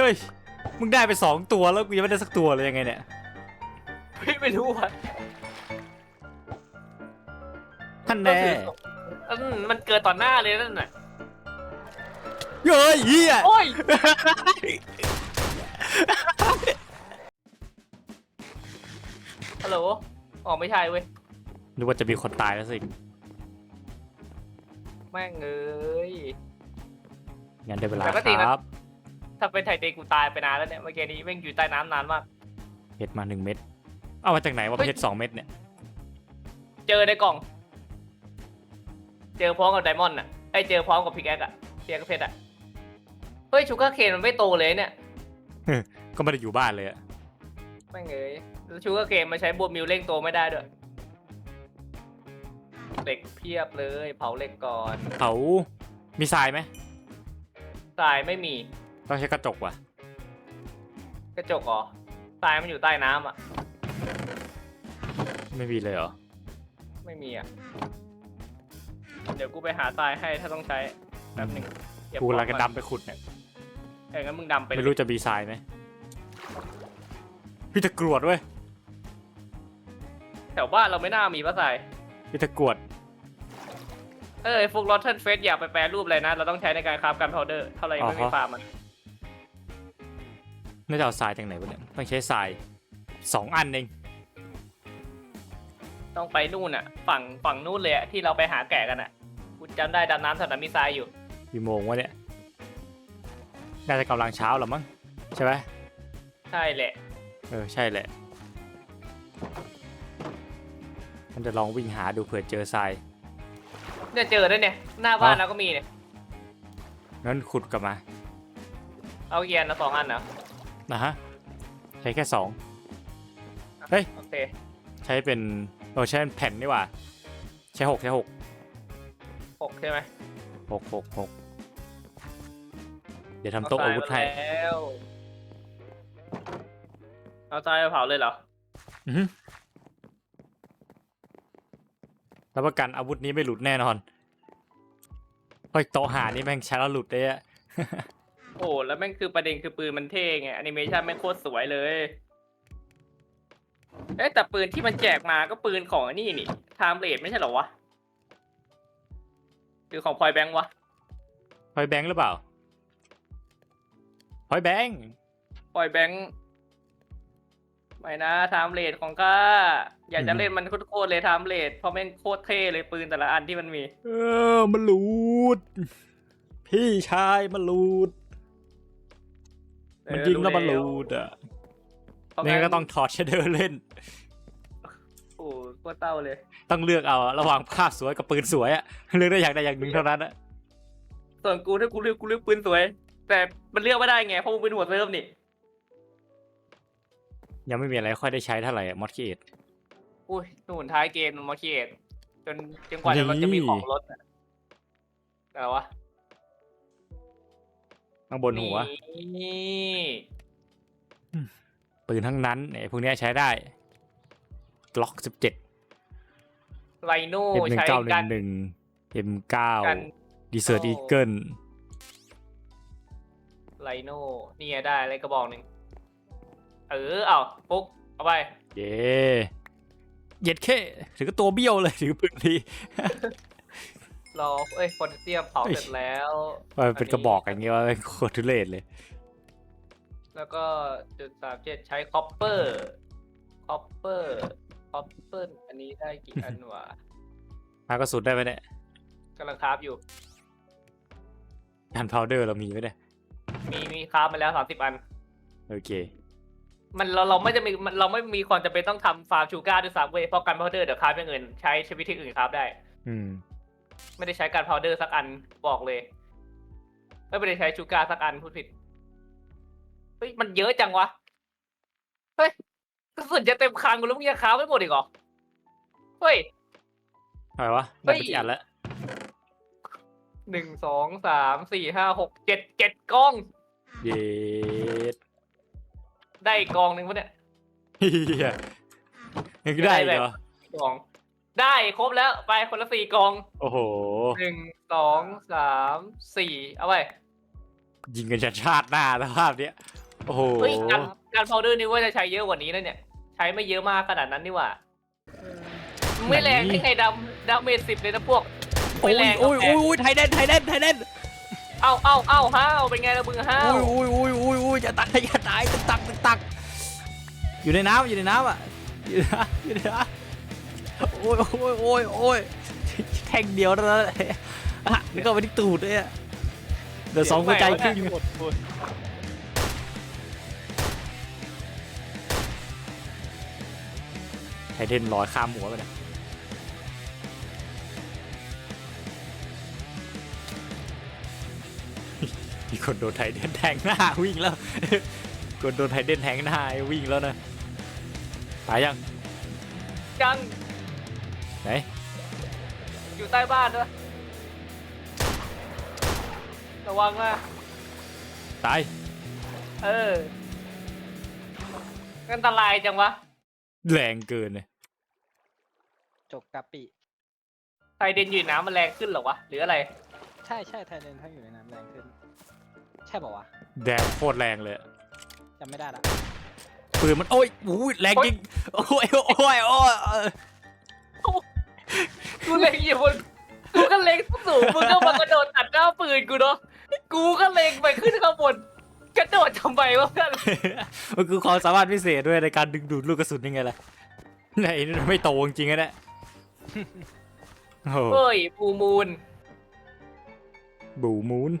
เฮ้ย มึงได้ไปสองตัวแล้วกูยังไม่ได้สักตัวเลยยังไงเนี่ยไม่ไม่รู้อะท่านแน่อืมมันเกิดต่อหน้าเลยนั่นน่ะเฮ้ยเฮียโอ้ยฮัลโหลอ๋อไม่ใช่เว้ยนึกว่าจะมีคนตายแล้วสิ แม่งเอ้ย งั้นได้เวลาปกติคนะรับ ถ้าเป็นไทยเตกูตายไปนานแล้วเนี่ยเมื่อกี้นี้แม่งอยู่ใต้น้ำนานมาก เพชรมาหนึ่งเม็ดเอามาจากไหนวะเฮ้ยเพชรสองเม็ดเนี่ย เจอในกล่อง เจอพร้อมกับไดมอนด์อะไอยเจอพร้อมกับพิกแอคอะพิกแอคเพชรอะเฮ้ยชูการ์เคนมันไม่โตเลยเนี่ยก็ไม่ได้อยู่บ้านเลยอะแม่งเอ้ยแล้วชูการ์เคนมาใช้บวมิวเร่งโตไม่ได้ด้วยเหล็กเพียบเลย เผาเหล็กก่อน เขามีทรายไหมทรายไม่มี ต้องใช้กระจกว่ะ กระจกเหรอทรายมันอยู่ใต้น้ำอะ ไม่มีเลยเหรอ ไม่มีอะ เดี๋ยวกูไปหาทรายให้ถ้าต้องใช้แป๊บหนึ่งเบกูกำลังขจะอก่อนดำไปขุดเนี่ย เอองั้นมึงดำไปไม่รู้จะมีทรายไหมพี่ตะกรวดเว้ยแถวบ้านเราไม่น่ามีปะทรายพี่ตะกรวด เออไอ้ฟุกลอตเทนเฟสอยากไปแปรรูปอะไรนะ เราต้องใช้ในการคราฟกันพาวเดอร์เท่าไหร่ไม่มีฟาร์มมัน น่าจะเอาทรายจากไหนวะเนี่ยต้องใช้ทรายสองอันเองต้องไปนู่นอะ ฝั่งฝั่งนู่นเลยอะที่เราไปหาแกะกันอะกูจำได้ดำน้ำแถวนั้นมีทรายอยู่กี่โมงวะเนี่ยน่าจะกำลังเช้าหรอมั้งใช่ไหมใช่แหละ เออใช่แหละมันจะลองวิ่งหาดูเผื่อเจอทรายเนี่ยเจอด้วยเนี่ย หน้าบ้านอ๋อเราก็มีเนี่ยงั้นขุดกลับมา เอาเกียร์นะสองอันเหรอ นะฮะ ใช้แค่สอง เฮ้ย โอเค ใช้เป็นเออใช้เป็นแผ่นนี่หว่า ใช้หกใช้หกหกใช่ไหมหกหกหกเดี๋ยวทำโต๊ะอาวุธให้เทรายมาแล้วเอาทรายมาเผาเลยเหรออือหือรับประกันอาวุธนี้ไม่หลุดแน่นอนเฮ้ยโต๊ะหานี่แม่งใช้แล้วหลุดเลยอะ โอ้แล้วแม่งคือประเด็นคือปืนมันเท่ไงแอนิเมชันแม่งโคตรสวยเลย เอ๊ะแต่ปืนที่มันแจกมาก็ปืนของอันนี่นี่ไทม์เลดไม่ใช่เหรอวะหรือของพลอยแบงค์วะพอยแบงค์หรือเปล่าพอยแบงค์พลอยแบงค์ไม่นะไทม์เลดของข้าอยากจะเล่นมันโคตรๆเลยไทม์เลดเพราะแม่งโคตรเท่เลยปืนแต่ละอันที่มันมี เออมันหลุด พี่ชายมันหลุด มันยิงแล้วมันหลุดอะเพราะไม่งั้นก็ต้องถอดเชดเดอร์เล่น โอ้โคตรเต้าเลย ต้องเลือกเอาอะระหว่างภาพสวยกับปืนสวยอะเลือกได้อย่างใดอย่างหนึ่งเท่านั้นอะส่วนกูถ้ากูเลือกกูเลือกปืนสวย แต่มันเลือกไม่ได้ไงเพราะมึงเป็นหัวเริ่มนี่ยังไม่มีอะไรค่อยได้ใช้เท่าไหร่มอดคิเอทอุ้ยนู่นท้ายเกมมันมาเคียจนจนกว่าจะมันจะมีของรถอะอะไรวะ ข้างบนหัว นี่ปืนทั้งนั้นไอ้พวกเนี้ยใช้ได้กล็อกสิบเจ็ดไลโน่เอ็มหนึ่งใช้เก้าหนึ่กังนหนึ่งเอ็มเก้ากัน ดีเซอร์โอ้อีเกิลไลโน่นี่ไงได้อะไรกระบอกหนึ่งเออเอาปุ๊กเอาไป เย้เย็ดแค่ถือก็ตัวเบี้ยวเลยถือปืน ทีรอเอ้ยโพแทสเซียมเผาเอ้ยเสร็จแล้วมันเป็นกระบอกอย่างเงี้ยว่าโคตรทุเรศเลย แล้วก็จุดสามเจ็ดใช้คอปเปอร์คอปเปอร์คอปเปอร์อันนี้ได้กี่อันวะมากระสุนได้ไหมเนี่ยกำลังคราฟอยู่กันพาวเดอร์เรามีไหมเนี่ยมีมีคราฟมาแล้วสามสิบอัน โอเค มันเราเราไม่จะมีมันเราไม่มีความจำเป็นต้องทำฟาร์มชูการ์ด้วยซ้ำเว้ยเพราะการพาวเดอร์เดี๋ยวคราฟอย่างอื่นใช้ใช้วิธีอื่นคราฟได้ อืม ไม่ได้ใช้การพาวเดอร์สักอันบอกเลย ไม่ได้ใช้ชูการ์สักอันพูดผิดเฮ้ยมันเยอะจังวะเฮ้ยกระสุนจะเต็มคลังกูแล้วมึงยังคราฟไม่หมดอีกเหรอเฮ้ยอะไรวะเฮ้ได้ยไปกี่อันแล้วหนึ่งสองสามสี่ห้าหกเจ็ดเจ็ดกล้องเย็ดได้อีกกองหนึ่งปะเนี่ยเฮียยังได้อีกเหรอกอง ได้ครบแล้วไปคนละสี่กองโอ้โห หนึ่งสองสามสี่เอาไปยิงกันชัดชาติหน้าสภาพเนี้ยโอ้โหเฮ้ยการการพาวเดอร์นี่ว่าจะใช้เยอะกว่านี้นะเนี่ย ใช้ไม่เยอะมากขนาดนั้นนี่หว่าไม่แรงได้ไงดำดาเมจสิบเลยนะพวกโอ้ไม่ยแรงโอ้ยกาแฟโอ้ยโอ้ยไทยเด่นไทยเด่นไทยเด่นเอาเอาเอาห้าวเป็นไงล่ะมึงห้าวโอ้ยโอ้ยโอ้ยโอ้ยโอ้ยอย่าตายอย่าตายตึกตักตึกตัก อยู่ในน้ำอยู่ในน้ำอะอยู่ในน้ำอยู่ในน้ำ โอ้ยโอ้ยโอ้ยโอ้ยแทงเดียวแล้วนะอะแล้วก็ไปที่ตูดเลยอะเดี๋ยวสองหัวใจครึ่งหมดหมดไทเทนลอยข้ามหัวไปเลยมีคนโดนไทเทนแทงหน้าวิ่งแล้ว คนโดนไทเทนแทงหน้าวิ่งแล้วนะ ตายยังจัง ไหนอยู่ใต้บ้านด้วยระวังนะตายเอออันตรายจังวะแรงเกินเลยจกกะปิไทยเดนอยู่ในน้ำมันแรงขึ้นเหรอวะหรืออะไร ใช่ใช่ไทยเลนถ้าอยู่ในน้ำแรงขึ้น ใช่ป่าวะแดงโคตรแรงเลยจำไม่ได้ละปืนมันโอ้ยอู้ยแรงจริงโอ้ยโอ้ยโอ้ยเออ กูเล็งอยู่บนกูก็เล็งสูงมึงก็มากระโดดตัดหน้าปืนกูเนาะกูก็เล็งไปขึ้นข้างบนกระโดดทำไมวะเพื่อนมันคือความสามารถพิเศษด้วยในการดึงดูดลูกกระสุนยังไงล่ะไหนนี่ไม่โตจริงๆนะเนี่ยโอ้โหเฮ้ยบูมูนบูมูน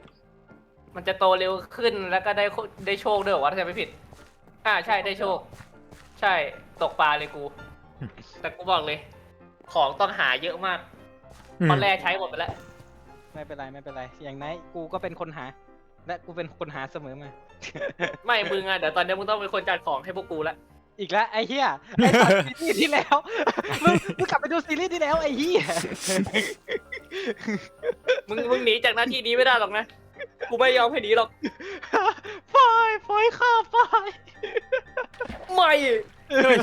มันจะโตเร็วขึ้นแล้วก็ได้โคได้โชคด้วยเหรอวะถ้าจะไม่ผิด อ่าใช่ได้โชค ใช่ตกปลาเลยกู แต่กูบอกเลย ของต้องหาเยอะมากตอนแรกใช้หมดไปแล้วไม่เป็นไรไม่เป็นไร อย่างไหนกูก็เป็นคนหา และกูเป็นคนหาเสมอมา ไม่มึงอะเดี๋ยวตอนนี้มึงต้องเป็นคนจัดของให้พวกกูละอีกแล้วไอ้เหี้ยไอ้ตอนซีรีส์ที่แล้ว มึงมึงกลับไปดูซีรีส์ที่แล้วไอ้เหี้ยมึงมึงหนีจากหน้าที่นี้ไม่ได้หรอกนะกูไม่ยอมให้หนีหรอกฟอยฟอยข้าฟอยไม่เฮ้ย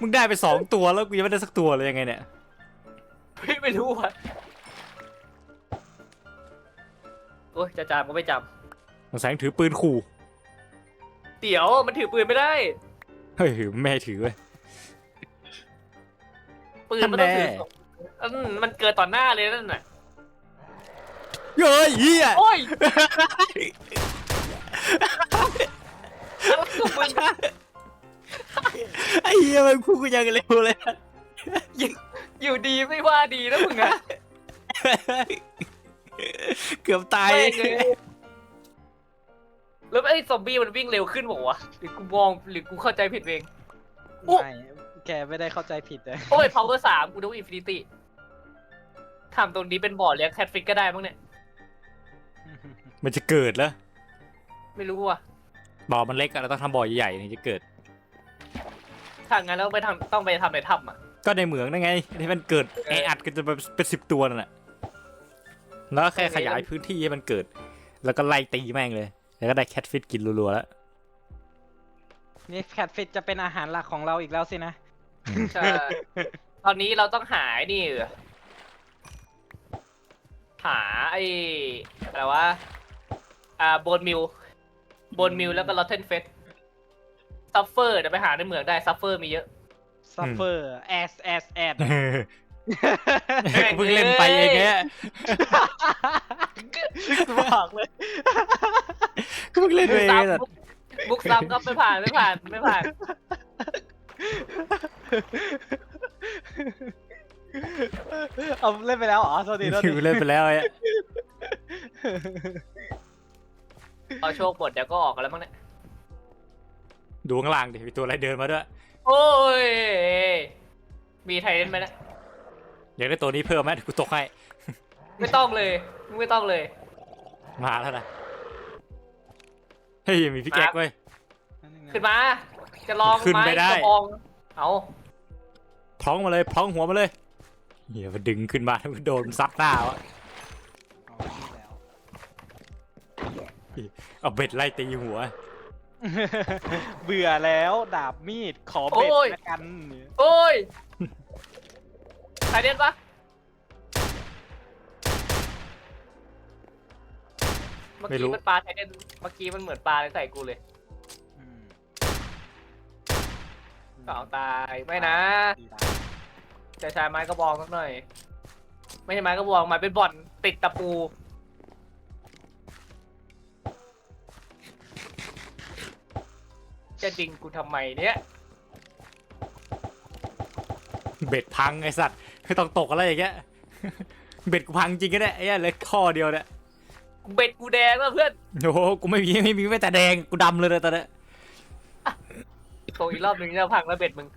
มึงได้ไปสองตัวแล้วกูยังไม่ได้สักตัวเลยยังไงเนี่ย ไม่ไม่รู้อะโอ้ยจะจำก็ไม่จสงสัยถือปืนขู่ำเดี๋ยวมันถือปืนไม่ได้ เฮ้ยแม่ให้ถือเว้ย ปืนมันต้องถือแน่อืมมันเกิดต่อหน้าเลยนั่นน่ะเฮ้ยเฮียโอ้ยอะไรของมึงไอ้เฮียมันพูดกูยังเร็วเลยอยู่ ดีไม่ว่าดีนะมึงอะเกือบตายแม่งเลยแล้วไอ้ซอมบี้มันวิ่งเร็วขึ้นบอกวะหรือกูมองหรือกูเข้าใจผิดเองโอ้ไม่แกไม่ได้เข้าใจผิดเลยโอ้ย power สามกูดูอินฟินิตี้ทำตรงนี้เป็นบ่อเลี้ยงแคทฟิกก็ได้มั้งเนี่ย มันจะเกิดแล้วไม่รู้ว่ะบ่อมันเล็กอะเราต้องทำบ่อใหญ่ๆถึงจะเกิด ถ้างั้นเราไปทำต้องไปทำในถ้ำอะ ก็ในเหมืองนั่นไงที่มันเกิดเอแอออัดกันจะเป็นสิบตัวนั่นแหละแล้วแค่ขยายพื้นที่ให้มันเกิด แล้วก็ไล่ตีแม่งเลย แล้วก็ได้แคทฟิตกินรัวๆแล้วนี่แคทฟิตจะเป็นอาหารหลักของเราอีกแล้วสินะใช่ตอนนี้เราต้องหาไอ้นี่เหรอหาไอ้อะไรวะอ่าโบนมิลโบนมิลแล้วก็ลอตเทนเฟสซัฟเฟอร์เดี๋ยวไปหาในเหมืองได้ซัฟเฟอร์มีเยอะ ซัฟเฟอร์แอสแอสแอดเพิ่งเล่นไปเองแค่บอกเลยเพิ่งเล่นไปเองซ้ำอะมุกมุกซ้ำก็ไม่ผ่านไม่ผ่านไม่ผ่าน เอาเล่นไปแล้วเหรอโทษทีโทษทีเล่นไปแล้วไอ้เอาโชคบทเดี๋ยวก็ออกกันแล้วมั้งเนี่ยดูข้างล่างดิมีตัวอะไรเดินมาด้วย โอ้ย มีไทเทนไหมเนะอยากได้ตัวนี้เพิ่มไหมเดี๋ยวกูตกให้ ไม่ต้องเลยมึงไม่ต้องเลย มาแล้วนะ เฮ้ยมีพี่แก๊กเว้ย ขึ้นมา จะลองขึ้นไม่ได้กระบองเอาพร้องมาเลยพร้องหัวมาเลยเฮียมันดึงขึ้นมาแล้วมันโดนซัดหน้าวะอ๋อนี่แล้ว เอาเบ็ดไล่ตีหัว เบื่อแล้วดาบมีดขอเบ็ดละกัน โอ้ยไทเทนปะมมื่อไม่กี้รู้มันปลาใช้กันเมื่อกี้มันเหมือนปลาเลยใส่กูเลยอืมเปล่าตายไม่นะดีนะจะใช้ไม้กระบองสักหน่อย ไม่ใช่ไม้กระบองมันเป็นบ่อนติดตะปู จะดึงกูทำไมเนี่ยเบ็ดพังไอสัตว์ไม่ต้องตกอะไรอย่างเงี้ยเบ็ดกูพังจริงก็ได้ไอ้เหี้ยเหลยข้อเดียวเนี่ยกูเบ็ดกูแดงแล้วเพื่อนโอ้โหกูไม่มีไม่มีไม่แต่แดงกูดำเลยนะตอนเนี้ยตกอีกรอบหนึ่งจะพังแล้วเบ็ดมึง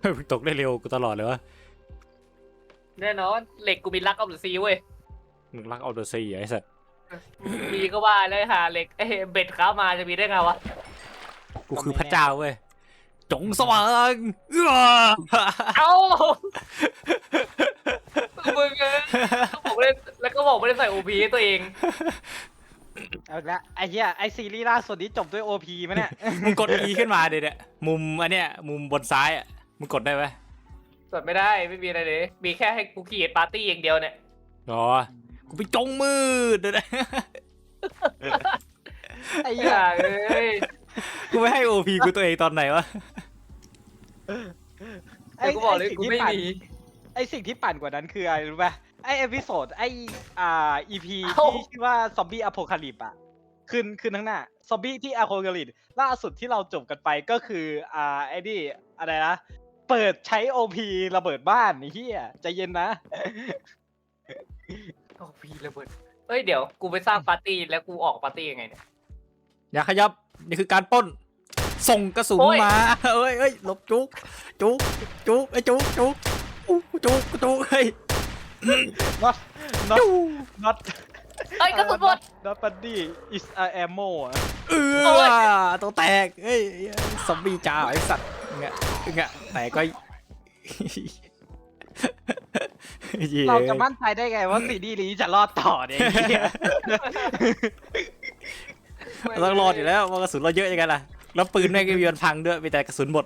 เฮ้ยมึงตกได้เร็วกูตลอดเลยวะแน่นอนเหล็กกูมีลักเอาหรือซีเว้ยมึงรักเอาเดอร์ซีไอ้สัตว์ มีก็ว่าเลยหาเหล็กเอ้ยเบ็ดเข้ามาจะมีได้ไงวะกูคือพระเจ้าเว้ย จงสว่างเอื้อเอ้ามึงเอ้ยก็บอกไม่ได้แล้วก็บอกไม่ได้ใส่โอพีให้ตัวเอง เอาละไอ้เหี้ยไอ้ซีรีส์ล่าสุดนี้จบด้วยโอพีมั้ยเนี่ย มึงกด E ขึ้นมาเดี๋ยวเนี่ยมุมอันเนี้ยมุมบนซ้ายอะ มึงกดได้ไหมสดไม่ได้ไม่มีอะไรเลย มีแค่ให้กูขี่ปาร์ตี้อย่างเดียวเนี่ย อ๋อ กูไปจงมืดเดี๋ยวนะไอ้อเหี้ยย่าเอ้ยกูไม่ให้โอพีกูตัวเองตอนไหนวะเดี๋ยวกูบอกเลยกูไม่มี ไอ้สิ่งที่ปั่นกว่านั้นคืออะไรรู้ป่ะไอ้เอพิโซดไอ้อ่าอีพีเอ้า ที่ชื่อว่าซอมบี้อโพคาลิปอะคืนคืนทั้างหน้าซอมบี้ที่อโพคาลิปล่าสุดที่เราจบกันไปก็คืออ่าไอ้นี่อะไรนะ เปิดใช้โอพีระเบิดบ้านไอ้เหี้ยใจเย็นนะโอพีระเบิดเอ้ยเดี๋ยวกูไปสร้างปาร์ตี้แล้วกูออกปาร์ตี้ยังไงเนี่ย อย่าขยับ นี่คือการปล้น ส่งกระสุนโอ้ย มา เอ้ยเอ้ยหลบจุก จุก จุกไอ้ยจุก จุกอู้จุก จุกเฮ้ย not not จุก not เอ้ยกระสุนหมด not buddy is a ammo อะ เอโอ้อย ตัวแตกเอ้ยซอมบี้จ้าไอ้สัตว์เงี้ยเงี้ยแต่ก็ เย้เราจะมั่นใจได้ไงว่าซีรีส์นี้จะรอดต่อเนี่ยไอ้เหี้ยเราต้องรอดอยู่แล้วว่ากระสุนเราเยอะยังไงล่ะแล้วปืนแม่งก็มีมันพังด้วยมีแต่กระสุนหมด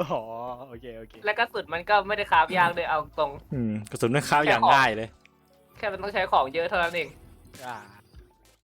อ๋อโอเคโอเคแล้วกระสุนมันก็ไม่ได้คราบยากเลยเอาตรง อืมกระสุนมันเข้าอย่างง่ายเลย แค่มันต้องใช้ของเยอะเท่านั้นเอง อ่า